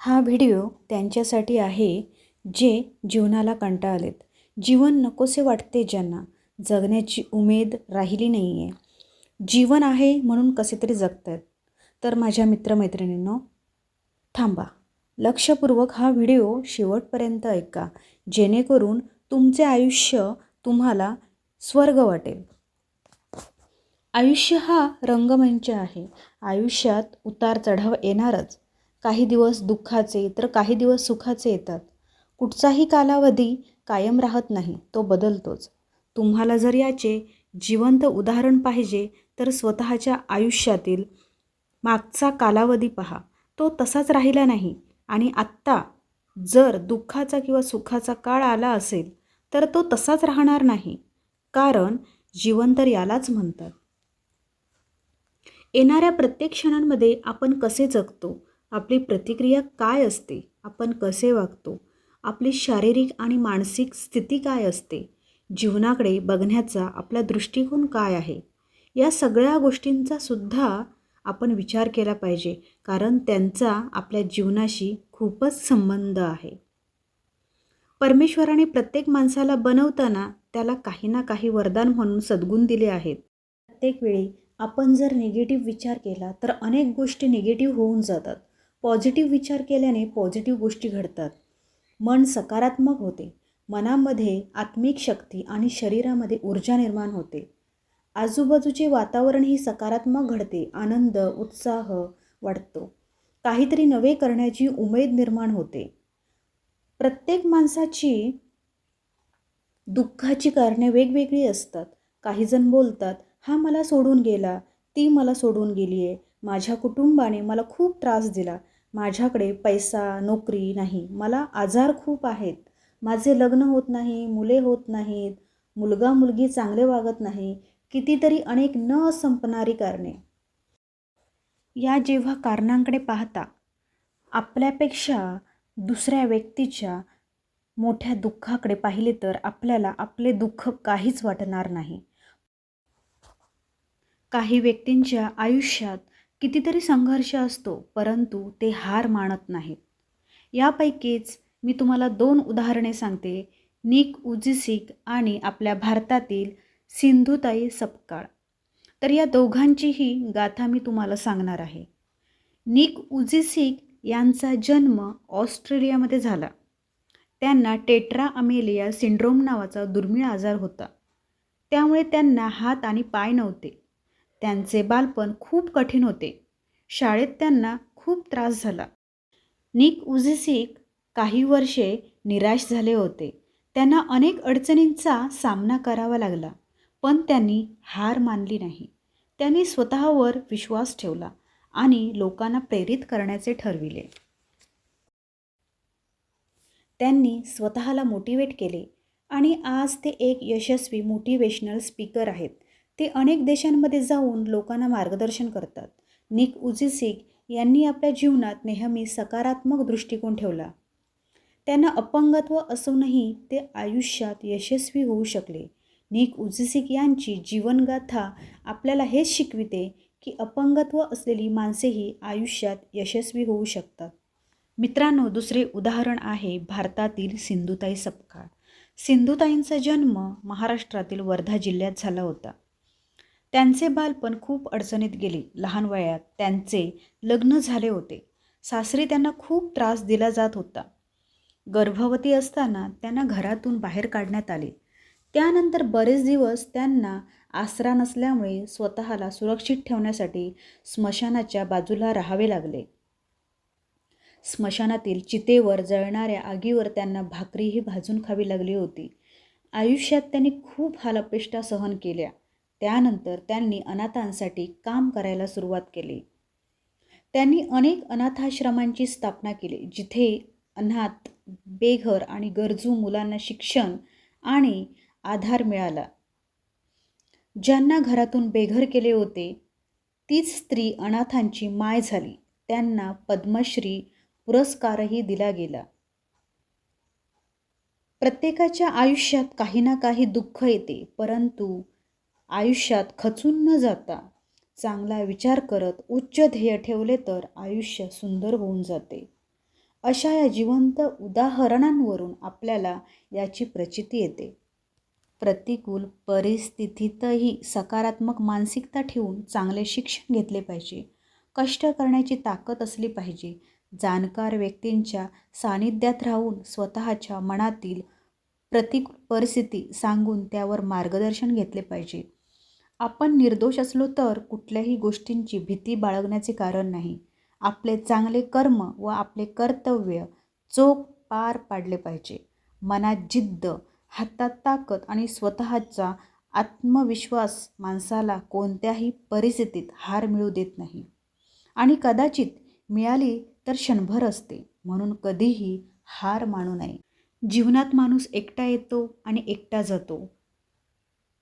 हा व्हिडिओ त्यांच्यासाठी आहे जे जीवनाला कंटाळलेत. जीवन नकोसे वाटते ज्यांना. जगण्याची उमेद राहिली नाही आहे जीवन आहे म्हणून कसे तरी जगत आहेत तर माझ्या मित्रमैत्रिणींनो थांबा. लक्षपूर्वक हा व्हिडिओ शेवटपर्यंत ऐका. जेणेकरून तुमचे आयुष्य तुम्हाला स्वर्ग वाटेल. आयुष्य हा रंगमंच आहे. आयुष्यात उतार चढाव येणारच. काही दिवस दुःखाचे तर काही दिवस सुखाचे येतात. कुठचाही कालावधी कायम राहत नाही तो बदलतोच. तुम्हाला जर याचे जिवंत उदाहरण पाहिजे तर स्वतःच्या आयुष्यातील मागचा कालावधी पहा. तो तसाच राहिला नाही आणि आत्ता जर दुःखाचा किंवा सुखाचा काळ आला असेल तर तो तसाच राहणार नाही. कारण जीवन तर यालाच म्हणतात. येणाऱ्या प्रत्येक क्षणांमध्ये आपण कसे जगतो? आपली प्रतिक्रिया काय असते? आपण कसे वागतो? आपली शारीरिक आणि मानसिक स्थिती काय असते? जीवनाकडे बघण्याचा आपला दृष्टिकोन काय आहे? या सगळ्या गोष्टींचा सुद्धा आपण विचार केला पाहिजे कारण त्यांचा आपल्या जीवनाशी खूपच संबंध आहे. परमेश्वराने प्रत्येक माणसाला बनवताना त्याला काही ना काही वरदान म्हणून सद्गुण दिले आहेत. प्रत्येक वेळी आपण जर निगेटिव्ह विचार केला तर अनेक गोष्टी निगेटिव्ह होऊन जातात. पॉझिटिव्ह विचार केल्याने पॉझिटिव्ह गोष्टी घडतात. मन सकारात्मक होते. मनामध्ये आत्मिक शक्ती आणि शरीरामध्ये ऊर्जा निर्माण होते. आजूबाजूचे वातावरणही सकारात्मक घडते आनंद उत्साह वाढतो. काहीतरी नवे करण्याची उमेद निर्माण होते. प्रत्येक माणसाची दुःखाची कारणे वेगवेगळी असतात. काहीजण बोलतात हा मला सोडून गेला ती मला सोडून गेली आहे माझ्या कुटुंबाने मला खूप त्रास दिला. माझ्याकडे पैसा नोकरी नाही. मला आजार खूप आहेत. माझे लग्न होत नाही मुले होत नाहीत मुलगा मुलगी चांगले वागत नाही कितीतरी अनेक न संपणारी कारणे. या जेव्हा कारणांकडे पाहता आपल्यापेक्षा दुसऱ्या व्यक्तीच्या मोठ्या दुःखाकडे पाहिले तर आपल्याला आपले दुःख काहीच वाटणार नाही. काही व्यक्तींच्या आयुष्यात कितीतरी संघर्ष असतो परंतु ते हार मानत नाहीत यापैकीच मी तुम्हाला दोन उदाहरणे सांगते. निक उजिसिक आणि आपल्या भारतातील सिंधुताई सपकाळ. तर या दोघांचीही गाथा मी तुम्हाला सांगणार आहे. निक उजिसिक यांचा जन्म ऑस्ट्रेलियामध्ये झाला. त्यांना टेट्रा अमेलिया सिंड्रोम नावाचा दुर्मिळ आजार होता. त्यामुळे त्यांना हात आणि पाय नव्हते. त्यांचे बालपण खूप कठीण होते. शाळेत त्यांना खूप त्रास झाला. निक उझिसिक काही वर्षे निराश झाले होते. त्यांना अनेक अडचणींचा सामना करावा लागला पण त्यांनी हार मानली नाही. त्यांनी स्वतःवर विश्वास ठेवला आणि लोकांना प्रेरित करण्याचे ठरविले. त्यांनी स्वतःला मोटिवेट केले आणि आज ते एक यशस्वी मोटिवेशनल स्पीकर आहेत. ते अनेक देशांमध्ये जाऊन लोकांना मार्गदर्शन करतात. निक उजिसिक यांनी आपल्या जीवनात नेहमी सकारात्मक दृष्टिकोन ठेवला. त्यांना अपंगत्व असूनही ते आयुष्यात यशस्वी होऊ शकले. निक उजिसिक यांची जीवनगाथा आपल्याला हेच शिकविते की अपंगत्व असलेली माणसेही आयुष्यात यशस्वी होऊ शकतात. मित्रांनो दुसरे उदाहरण आहे भारतातील सिंधुताई सपकाळ. सिंधुताईंचा जन्म महाराष्ट्रातील वर्धा जिल्ह्यात झाला होता. त्यांचे बालपण खूप अडचणीत गेले लहान वयात. त्यांचे लग्न झाले होते. सासरी त्यांना खूप त्रास दिला जात होता. गर्भवती असताना त्यांना घरातून बाहेर काढण्यात आले. त्यानंतर बरेच दिवस त्यांना आसरा नसल्यामुळे स्वतःला सुरक्षित ठेवण्यासाठी स्मशानाच्या बाजूला राहावे लागले. स्मशानातील चितेवर जळणाऱ्या आगीवर त्यांना भाकरीही भाजून खावी लागली होती. आयुष्यात त्यांनी खूप हालअपेष्टा सहन केल्या. त्यानंतर त्यांनी अनाथांसाठी काम करायला सुरुवात केली. त्यांनी अनेक अनाथाश्रमांची स्थापना केली जिथे अनाथ बेघर आणि गरजू मुलांना शिक्षण आणि आधार मिळाला. ज्यांना घरातून बेघर केले होते तीच स्त्री अनाथांची माय झाली. त्यांना पद्मश्री पुरस्कारही दिला गेला. प्रत्येकाच्या आयुष्यात काही ना काही दुःख येते परंतु आयुष्यात खचून न जाता चांगला विचार करत उच्च ध्येय ठेवले तर आयुष्य सुंदर होऊन जाते. अशा या जिवंत उदाहरणांवरून आपल्याला याची प्रचिती येते. प्रतिकूल परिस्थितीतही सकारात्मक मानसिकता ठेवून चांगले शिक्षण घेतले पाहिजे. कष्ट करण्याची ताकद असली पाहिजे. जाणकार व्यक्तींच्या सानिध्यात राहून स्वतःच्या मनातील प्रतिकूल परिस्थिती सांगून त्यावर मार्गदर्शन घेतले पाहिजे. आपण निर्दोष असलो तर कुठल्याही गोष्टींची भीती बाळगण्याचे कारण नाही. आपले चांगले कर्म व आपले कर्तव्य चोख पार पाडले पाहिजे. मनात जिद्द हातात ताकद आणि स्वतःचा आत्मविश्वास माणसाला कोणत्याही परिस्थितीत हार मिळू देत नाही. आणि कदाचित मिळाली तर क्षणभर असते म्हणून कधीही हार मानू नये. जीवनात माणूस एकटा येतो आणि एकटा जातो.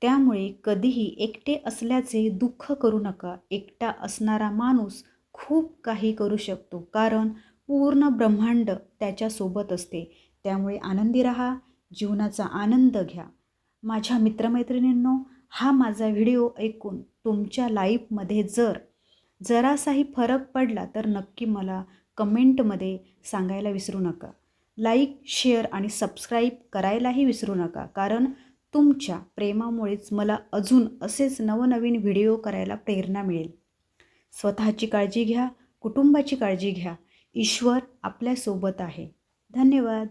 त्यामुळे कधीही एकटे असल्याचे दुःख करू नका. एकटा असणारा माणूस खूप काही करू शकतो कारण पूर्ण ब्रह्मांड त्याच्यासोबत असते. त्यामुळे आनंदी राहा जीवनाचा आनंद घ्या. माझ्या मित्रमैत्रिणींनो हा माझा व्हिडिओ ऐकून तुमच्या लाईफमध्ये जर जरासाही फरक पडला तर नक्की मला कमेंटमध्ये सांगायला विसरू नका. लाईक शेअर आणि सबस्क्राईब करायलाही विसरू नका कारण तुमच्या प्रेमामुळेच मला अजून असेच नवनवीन व्हिडिओ करायला प्रेरणा मिळेल. स्वतःची काळजी घ्या कुटुंबाची काळजी घ्या. ईश्वर आपल्यासोबत आहे. धन्यवाद.